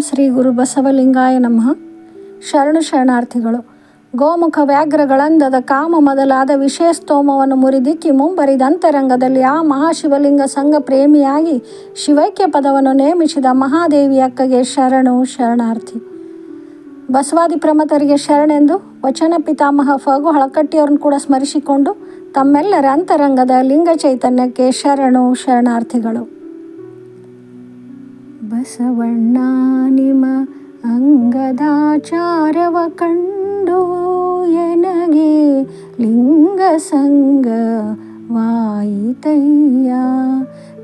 ಶ್ರೀ ಗುರು ಬಸವಲಿಂಗಾಯ ನಮಃ. ಶರಣು ಶರಣಾರ್ಥಿಗಳು, ಗೋಮುಖ ವ್ಯಾಘ್ರಗಳಂದದ ಕಾಮ ಮೊದಲಾದ ವಿಷಯ ಸ್ತೋಮವನ್ನು ಮುರಿದಿಕ್ಕಿ ಮುಂಬರಿದ ಅಂತರಂಗದಲ್ಲಿ ಆ ಮಹಾಶಿವಲಿಂಗ ಸಂಘ ಪ್ರೇಮಿಯಾಗಿ ಶಿವೈಕ್ಯ ಪದವನ್ನು ನೇಮಿಸಿದ ಮಹಾದೇವಿ ಅಕ್ಕಗೆ ಶರಣು ಶರಣಾರ್ಥಿ. ಬಸವಾದಿ ಪ್ರಮತರಿಗೆ ಶರಣೆಂದು ವಚನ ಪಿತಾಮಹ ಫಗು ಹಳಕಟ್ಟಿಯವರನ್ನು ಕೂಡ ಸ್ಮರಿಸಿಕೊಂಡು ತಮ್ಮೆಲ್ಲರ ಅಂತರಂಗದ ಲಿಂಗ ಚೈತನ್ಯಕ್ಕೆ ಶರಣು ಶರಣಾರ್ಥಿಗಳು. ಬಸವಣ್ಣ ನಿಮ ಅಂಗದಾಚಾರವ ಕಂಡು ಎನಗೆ ಲಿಂಗ ಸಂಗ ವಾಯಿತಯ್ಯ.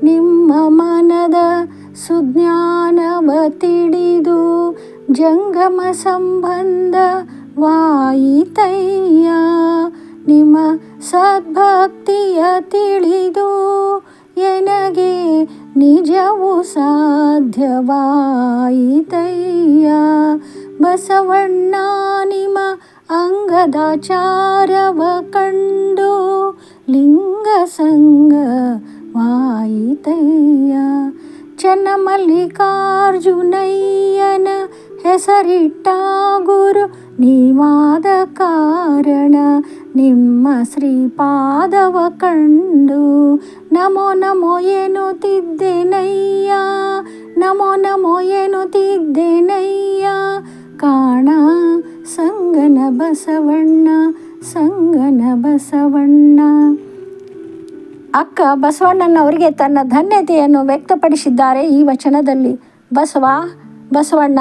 ನಿಮ್ಮ ಮನದ ಸುಜ್ಞಾನವ ತಿಳಿದು ಜಂಗಮ ಸಂಬಂಧ ವಾಯಿತಯ್ಯ. ನಿಮ್ಮ ಸದ್ಭಕ್ತಿಯ ತಿಳಿದು ಎನಗೆ ನಿಜವು ಸಾಧ್ಯವಾಯಿತಯ್ಯ ಬಸವಣ್ಣ ನಿಮ್ಮ ಅಂಗದಾಚಾರವ ಕಂಡು ಲಿಂಗ ಸಂಗ ವಾಯಿತಯ್ಯ ಚನ್ನಮಲ್ಲಿಕಾರ್ಜುನಯ್ಯನ ಹೆಸರಿಟ್ಟ ಗುರು ನೀವಾದ ಕಾರಣ ನಿಮ್ಮ ಶ್ರೀಪಾದವ ಕಂಡು. ನಮೋ ನಮೋ ಎನ್ನುತ್ತಿದ್ದೇನಯ್ಯ. ನಮೋ ನಮೋ ಎನ್ನುತ್ತಿದ್ದೇನಯ್ಯ. ಕಾಣ, ಸಂಗನ ಬಸವಣ್ಣ ಸಂಗನ ಬಸವಣ್ಣ. ಅಕ್ಕ ಬಸವಣ್ಣನವರಿಗೆ ತನ್ನ ಧನ್ಯತೆಯನ್ನು ವ್ಯಕ್ತಪಡಿಸಿದ್ದಾರೆ ಈ ವಚನದಲ್ಲಿ. ಬಸವ, ಬಸವಣ್ಣ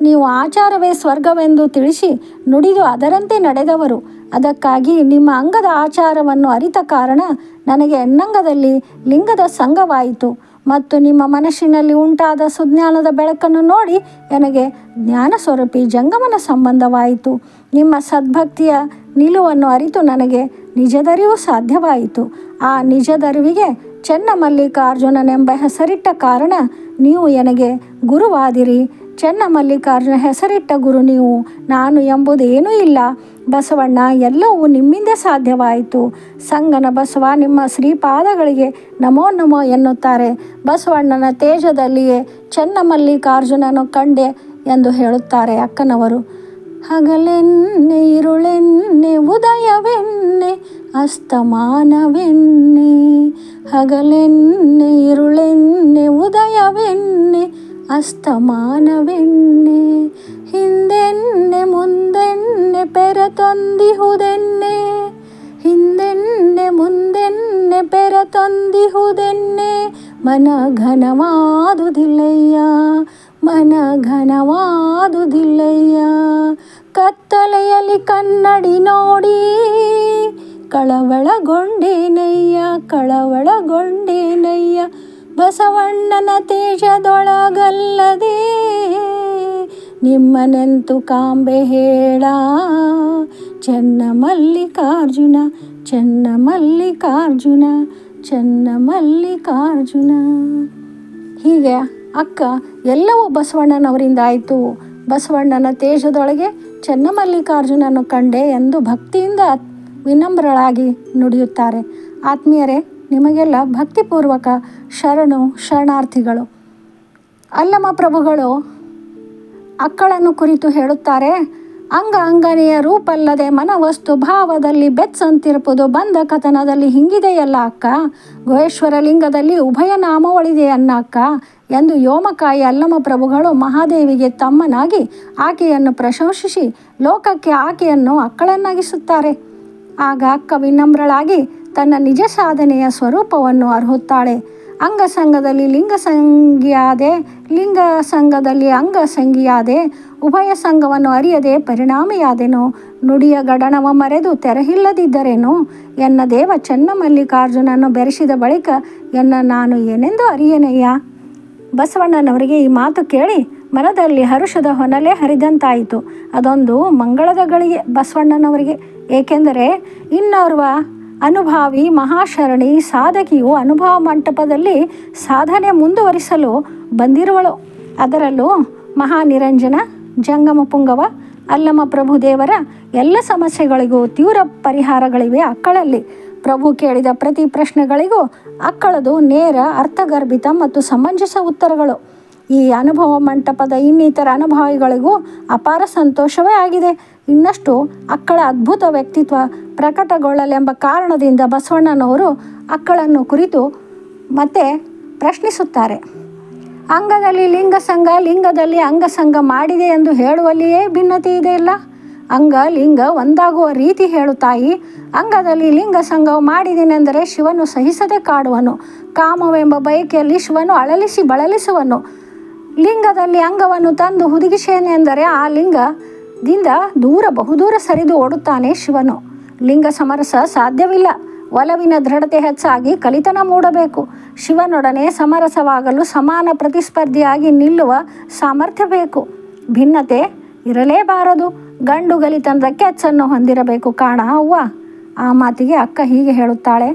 ನೀವು ಆಚಾರವೇ ಸ್ವರ್ಗವೆಂದು ತಿಳಿಸಿ ನುಡಿದು ಅದರಂತೆ ನಡೆದವರು. ಅದಕ್ಕಾಗಿ ನಿಮ್ಮ ಅಂಗದ ಆಚಾರವನ್ನು ಅರಿತ ಕಾರಣ ನನಗೆ ಎನ್ನಂಗದಲ್ಲಿ ಲಿಂಗದ ಸಂಘವಾಯಿತು. ಮತ್ತು ನಿಮ್ಮ ಮನಸ್ಸಿನಲ್ಲಿ ಉಂಟಾದ ಸುಜ್ಞಾನದ ಬೆಳಕನ್ನು ನೋಡಿ ನನಗೆ ಜ್ಞಾನ ಸ್ವರೂಪಿ ಜಂಗಮನ ಸಂಬಂಧವಾಯಿತು. ನಿಮ್ಮ ಸದ್ಭಕ್ತಿಯ ನಿಲುವನ್ನು ಅರಿತು ನನಗೆ ನಿಜದರಿವು ಸಾಧ್ಯವಾಯಿತು. ಆ ನಿಜದರಿವಿಗೆ ಚೆನ್ನಮಲ್ಲಿಕಾರ್ಜುನನೆಂಬ ಹೆಸರಿಟ್ಟ ಕಾರಣ ನೀವು ನನಗೆ ಗುರುವಾದಿರಿ. ಚೆನ್ನಮಲ್ಲಿಕಾರ್ಜುನ ಹೆಸರಿಟ್ಟ ಗುರು ನೀವು, ನಾನು ಎಂಬುದೇನೂ ಇಲ್ಲ. ಬಸವಣ್ಣ, ಎಲ್ಲವೂ ನಿಮ್ಮಿಂದ ಸಾಧ್ಯವಾಯಿತು. ಸಂಗನ ಬಸವ ನಿಮ್ಮ ಶ್ರೀಪಾದಗಳಿಗೆ ನಮೋ ನಮೋ ಎನ್ನುತ್ತಾರೆ. ಬಸವಣ್ಣನ ತೇಜದಲ್ಲಿಯೇ ಚೆನ್ನಮಲ್ಲಿಕಾರ್ಜುನನು ಕಂಡೆ ಎಂದು ಹೇಳುತ್ತಾರೆ ಅಕ್ಕನವರು. ಹಗಲೆನ್ನೆ, ಇರುಳೆನ್ನೆ, ಉದಯವೆನ್ನೆ, ಅಸ್ತಮಾನವೆನ್ನೆ. ಹಗಲೆನ್ನೆ, ಇರುಳೆನ್ನೆ, ಉದಯವೆನ್ನೆ ಅಸ್ತಮಾನವೆನ್ನೆ ಹಿಂದೆನ್ನೆ ಮುಂದೆನ್ನೆ ಪೆರತೊಂದಿಹುದೆನ್ನೆ ಹಿಂದೆನ್ನೆ ಮುಂದೆನ್ನೆ ಪೆರತೊಂದಿಹುದೆನ್ನೆ ಮನ ಘನವಾದುದಿಲ್ಲಯ್ಯ ಮನ ಘನವಾದುದಿಲ್ಲಯ್ಯ ಕತ್ತಲೆಯಲ್ಲಿ ಕನ್ನಡಿ ನೋಡಿ ಕಳವಳಗೊಂಡೇನಯ್ಯ ಕಳವಳಗೊಂಡೇನಯ್ಯ ಬಸವಣ್ಣನ ತೇಜದೊಳಗಲ್ಲದೆ ನಿಮ್ಮನೆಂತು ಕಾಂಬೆ ಹೇಳ. ಚೆನ್ನ ಮಲ್ಲಿಕಾರ್ಜುನ ಚೆನ್ನ ಮಲ್ಲಿಕಾರ್ಜುನ ಚೆನ್ನ ಮಲ್ಲಿಕಾರ್ಜುನ ಹೀಗೆ ಅಕ್ಕ, ಎಲ್ಲವೂ ಬಸವಣ್ಣನವರಿಂದ ಆಯಿತು. ಬಸವಣ್ಣನ ತೇಜದೊಳಗೆ ಚೆನ್ನಮಲ್ಲಿಕಾರ್ಜುನನ್ನು ಕಂಡೆ ಎಂದು ಭಕ್ತಿಯಿಂದ ವಿನಮ್ರಳಾಗಿ ನುಡಿಯುತ್ತಾರೆ. ಆತ್ಮೀಯರೇ ನಿಮಗೆಲ್ಲ ಭಕ್ತಿಪೂರ್ವಕ ಶರಣು, ಶರಣಾರ್ಥಿಗಳು. ಅಲ್ಲಮ ಪ್ರಭುಗಳು, ಅಕ್ಕಳನ್ನು ಕುರಿತು ಹೇಳುತ್ತಾರೆ, ಅಂಗ ಅಂಗನೆಯ ರೂಪಲ್ಲದೆ ಮನವಸ್ತು ಭಾವದಲ್ಲಿ ಬೆತ್ಸಂತಿರುಪುದು ಬಂದ ಕಥನದಲ್ಲಿ ಹಿಂಗಿದೆಯಲ್ಲ ಅಕ್ಕ? ಗುಹೇಶ್ವರ ಲಿಂಗದಲ್ಲಿ ಉಭಯ ನಾಮವಳಿದೆಯನ್ನ ಅಕ್ಕ? ಎಂದು ಯೋಮಕಾಯಿ ಅಲ್ಲಮ ಪ್ರಭುಗಳು ಮಹಾದೇವಿಗೆ ತಮ್ಮನಾಗಿ ಆಕೆಯನ್ನು ಪ್ರಶಂಸಿಸಿ, ಲೋಕಕ್ಕೆ ಆಕೆಯನ್ನು ಅಕ್ಕಳನ್ನಾಗಿಸುತ್ತಾರೆ. ಆಗ ಅಕ್ಕ ವಿನಮ್ರಳಾಗಿ ತನ್ನ ನಿಜ ಸಾಧನೆಯ ಸ್ವರೂಪವನ್ನು ಅರ್ಹುತ್ತಾಳೆ. ಅಂಗಸಂಗದಲ್ಲಿ ಲಿಂಗ ಸಂಗಿಯಾದೆ ಲಿಂಗ ಸಂಘದಲ್ಲಿ ಅಂಗ ಸಂಗಿಯಾದೆ ಉಭಯ ಸಂಘವನ್ನು ಅರಿಯದೆ ಪರಿಣಾಮಿಯಾದೆನು. ನುಡಿಯ ಗಡಣವ ಮರೆದು ತೆರಹಿಲ್ಲದಿದ್ದರೇನು. ಎನ್ನ ದೇವ ಚೆನ್ನಮಲ್ಲಿಕಾರ್ಜುನನ್ನು ಬೆರೆಸಿದ ಬಳಿಕ ಎನ್ನ ನಾನು ಏನೆಂದು ಅರಿಯನಯ್ಯ? ಬಸವಣ್ಣನವರಿಗೆ ಈ ಮಾತು ಕೇಳಿ ಮನದಲ್ಲಿ ಹರುಷದ ಹೊನಲೆ ಹರಿದಂತಾಯಿತು. ಅದೊಂದು ಮಂಗಳದ ಗಳಿಗೆ ಬಸವಣ್ಣನವರಿಗೆ. ಏಕೆಂದರೆ, ಇನ್ನೋರ್ವ ಅನುಭಾವಿ ಮಹಾಶರಣಿ ಸಾಧಕಿಯು ಅನುಭವ ಮಂಟಪದಲ್ಲಿ ಸಾಧನೆ ಮುಂದುವರಿಸಲು ಬಂದಿರುವಳು. ಅದರಲ್ಲೂ ಮಹಾನಿರಂಜನ ಜಂಗಮ ಪುಂಗವ ಅಲ್ಲಮ ಪ್ರಭುದೇವರ ಎಲ್ಲ ಸಮಸ್ಯೆಗಳಿಗೂ ತೀವ್ರ ಪರಿಹಾರಗಳಿವೆ ಅಕ್ಕಳಲ್ಲಿ. ಪ್ರಭು ಕೇಳಿದ ಪ್ರತಿ ಪ್ರಶ್ನೆಗಳಿಗೂ ಅಕ್ಕಳದು ನೇರ, ಅರ್ಥಗರ್ಭಿತ ಮತ್ತು ಸಮಂಜಸ ಉತ್ತರಗಳು. ಈ ಅನುಭವ ಮಂಟಪದ ಇನ್ನಿತರ ಅನುಭವಿಗಳಿಗೂ ಅಪಾರ ಸಂತೋಷವೇ ಆಗಿದೆ. ಇನ್ನಷ್ಟು ಅಕ್ಕಳ ಅದ್ಭುತ ವ್ಯಕ್ತಿತ್ವ ಪ್ರಕಟಗೊಳ್ಳಲೆಂಬ ಕಾರಣದಿಂದ ಬಸವಣ್ಣನವರು ಅಕ್ಕಳನ್ನು ಕುರಿತು ಮತ್ತೆ ಪ್ರಶ್ನಿಸುತ್ತಾರೆ. ಅಂಗದಲ್ಲಿ ಲಿಂಗ ಸಂಘ, ಲಿಂಗದಲ್ಲಿ ಅಂಗಸಂಘ ಮಾಡಿದೆ ಎಂದು ಹೇಳುವಲ್ಲಿಯೇ ಭಿನ್ನತೆ ಇದೆ ಇಲ್ಲ? ಅಂಗ, ಲಿಂಗ ಒಂದಾಗುವ ರೀತಿ ಹೇಳುತ್ತಾಯಿ? ಅಂಗದಲ್ಲಿ ಲಿಂಗ ಮಾಡಿದೆನೆಂದರೆ ಶಿವನು ಸಹಿಸದೆ ಕಾಡುವನು. ಕಾಮವೆಂಬ ಬಯಕೆಯಲ್ಲಿ ಶಿವನು ಅಳಲಿಸಿ ಬಳಲಿಸುವನು. ಲಿಂಗದಲ್ಲಿ ಅಂಗವನ್ನು ತಂದು ಹುದುಗಿಸೇನೆಂದರೆ ಆ ಲಿಂಗದಿಂದ ದೂರ ಬಹುದೂರ ಸರಿದು ಓಡುತ್ತಾನೆ ಶಿವನು. ಲಿಂಗ ಸಮರಸ ಸಾಧ್ಯವಿಲ್ಲ. ಒಲವಿನ ದೃಢತೆ ಹೆಚ್ಚಾಗಿ ಕಲಿತನ ಮೂಡಬೇಕು. ಶಿವನೊಡನೆ ಸಮರಸವಾಗಲು ಸಮಾನ ಪ್ರತಿಸ್ಪರ್ಧಿಯಾಗಿ ನಿಲ್ಲುವ ಸಾಮರ್ಥ್ಯ ಬೇಕು. ಭಿನ್ನತೆ ಇರಲೇಬಾರದು. ಗಂಡು ಗಲಿತನದಕ್ಕೆ ಅಚ್ಚನ್ನು ಹೊಂದಿರಬೇಕು ಕಾಣ ಅವ್ವ. ಆ ಮಾತಿಗೆ ಅಕ್ಕ ಹೀಗೆ ಹೇಳುತ್ತಾಳೆ.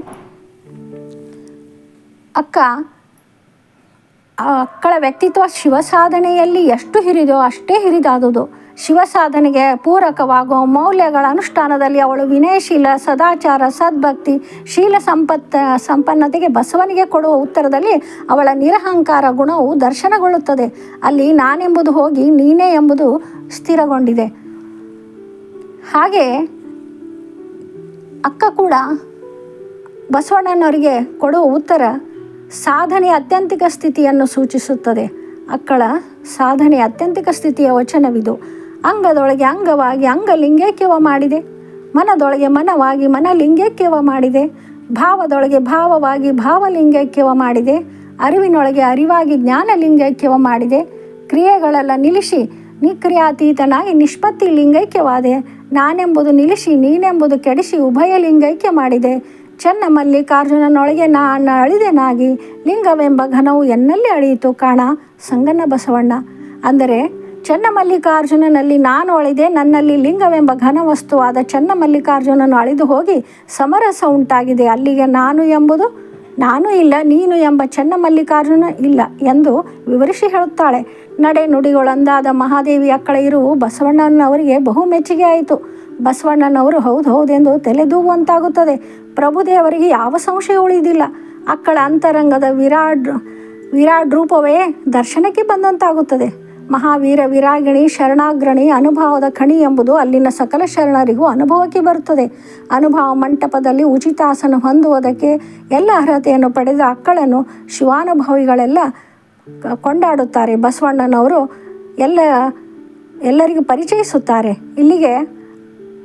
ಅಕ್ಕ ಅಕ್ಕಳ ವ್ಯಕ್ತಿತ್ವ ಶಿವ ಸಾಧನೆಯಲ್ಲಿ ಎಷ್ಟು ಹಿರಿದೋ ಅಷ್ಟೇ ಹಿರಿದಾದುದು. ಶಿವ ಸಾಧನೆಗೆ ಪೂರಕವಾಗುವ ಮೌಲ್ಯಗಳ ಅನುಷ್ಠಾನದಲ್ಲಿ ಅವಳು ವಿನಯಶೀಲ, ಸದಾಚಾರ, ಸದ್ಭಕ್ತಿ, ಶೀಲ ಸಂಪತ್ತ, ಸಂಪನ್ನತೆಗೆ ಬಸವನಿಗೆ ಕೊಡುವ ಉತ್ತರದಲ್ಲಿ ಅವಳ ನಿರಹಂಕಾರ ಗುಣವು ದರ್ಶನಗೊಳ್ಳುತ್ತದೆ. ಅಲ್ಲಿ ನಾನೆಂಬುದು ಹೋಗಿ ನೀನೇ ಎಂಬುದು ಸ್ಥಿರಗೊಂಡಿದೆ. ಹಾಗೆ ಅಕ್ಕ ಕೂಡ ಬಸವಣ್ಣನವರಿಗೆ ಕೊಡುವ ಉತ್ತರ ಸಾಧನೆಯ ಅತ್ಯಂತಿಕ ಸ್ಥಿತಿಯನ್ನು ಸೂಚಿಸುತ್ತದೆ. ಅಕ್ಕಳ ಸಾಧನೆಯ ಅತ್ಯಂತಿಕ ಸ್ಥಿತಿಯ ವಚನವಿದು. ಅಂಗದೊಳಗೆ ಅಂಗವಾಗಿ ಅಂಗಲಿಂಗೈಕ್ಯವ ಮಾಡಿದೆ. ಮನದೊಳಗೆ ಮನವಾಗಿ ಮನಲಿಂಗೈಕ್ಯವ ಮಾಡಿದೆ. ಭಾವದೊಳಗೆ ಭಾವವಾಗಿ ಭಾವಲಿಂಗೈಕ್ಯವ ಮಾಡಿದೆ. ಅರಿವಿನೊಳಗೆ ಅರಿವಾಗಿ ಜ್ಞಾನಲಿಂಗೈಕ್ಯವ ಮಾಡಿದೆ. ಕ್ರಿಯೆಗಳೆಲ್ಲ ನಿಲ್ಲಿಸಿ ನಿಕ್ರಿಯಾತೀತನಾಗಿ ನಿಷ್ಪತ್ತಿ ಲಿಂಗೈಕ್ಯವಾದೆ. ನಾನೆಂಬುದು ನಿಲ್ಲಿಸಿ ನೀನೆಂಬುದು ಕೆಡಿಸಿ ಉಭಯ ಲಿಂಗೈಕ್ಯ ಮಾಡಿದೆ. ಚೆನ್ನ ಮಲ್ಲಿಕಾರ್ಜುನನೊಳಗೆ ನಾನ ಅಳಿದೆನಾಗಿ ಲಿಂಗವೆಂಬ ಘನವು ಎನ್ನಲ್ಲಿ ಅಳಿಯಿತು ಕಾಣ ಸಂಗನ ಬಸವಣ್ಣ. ಅಂದರೆ ಚೆನ್ನ ಮಲ್ಲಿಕಾರ್ಜುನನಲ್ಲಿ ನಾನು ಅಳಿದೆ. ನನ್ನಲ್ಲಿ ಲಿಂಗವೆಂಬ ಘನ ವಸ್ತುವಾದ ಚೆನ್ನ ಮಲ್ಲಿಕಾರ್ಜುನನು ಅಳಿದು ಹೋಗಿ ಸಮರಸ ಉಂಟಾಗಿದೆ. ಅಲ್ಲಿಗೆ ನಾನು ಎಂಬುದು ನಾನು ಇಲ್ಲ, ನೀನು ಎಂಬ ಚನ್ನಮಲ್ಲಿಕಾರ್ಜುನ ಇಲ್ಲ ಎಂದು ವಿವರಿಸಿ ಹೇಳುತ್ತಾಳೆ. ನಡೆ ನುಡಿಗಳೊಂದಾದ ಮಹಾದೇವಿ ಅಕ್ಕಳ ಇರುವು ಬಸವಣ್ಣನವರಿಗೆ ಬಹು ಮೆಚ್ಚುಗೆ ಆಯಿತು. ಬಸವಣ್ಣನವರು ಹೌದು ಹೌದೆಂದು ತಲೆದೂಗುವಂತಾಗುತ್ತದೆ ಪ್ರಭುದೇವರಿಗೆ ಯಾವ ಸಂಶಯ ಉಳಿದಿಲ್ಲ. ಅಕ್ಕಳ ಅಂತರಂಗದ ವಿರಾಡ್ ವಿರಾಡ್ ರೂಪವೇ ದರ್ಶನಕ್ಕೆ ಬಂದಂತಾಗುತ್ತದೆ. ಮಹಾವೀರ ವಿರಾಗಿಣಿ, ಶರಣಾಗ್ರಣಿ, ಅನುಭವದ ಖಣಿ ಎಂಬುದು ಅಲ್ಲಿನ ಸಕಲ ಶರಣರಿಗೂ ಅನುಭವಕ್ಕೆ ಬರುತ್ತದೆ. ಅನುಭವ ಮಂಟಪದಲ್ಲಿ ಉಚಿತಾಸನ ಹೊಂದುವುದಕ್ಕೆ ಎಲ್ಲ ಅರ್ಹತೆಯನ್ನು ಪಡೆದ ಅಕ್ಕಳನ್ನು ಶಿವಾನುಭವಿಗಳೆಲ್ಲ ಕೊಂಡಾಡುತ್ತಾರೆ. ಬಸವಣ್ಣನವರು ಎಲ್ಲ, ಎಲ್ಲರಿಗೂ ಪರಿಚಯಿಸುತ್ತಾರೆ. ಇಲ್ಲಿಗೆ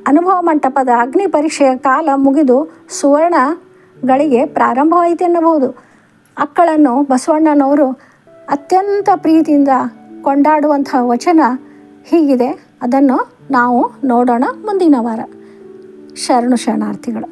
ಅನುಭವ ಮಂಟಪದ ಅಗ್ನಿ ಪರೀಕ್ಷೆಯ ಕಾಲ ಮುಗಿದು ಸುವರ್ಣಗಳಿಗೆ ಪ್ರಾರಂಭವಾಯಿತು ಎನ್ನಬಹುದು ಅಕ್ಕಳನ್ನು ಬಸವಣ್ಣನವರು ಅತ್ಯಂತ ಪ್ರೀತಿಯಿಂದ ಕೊಂಡಾಡುವಂತಹ ವಚನ ಹೀಗಿದೆ ಅದನ್ನು ನಾವು ನೋಡೋಣ ಮುಂದಿನ ವಾರ ಶರಣು ಶರಣಾರ್ಥಿಗಳು.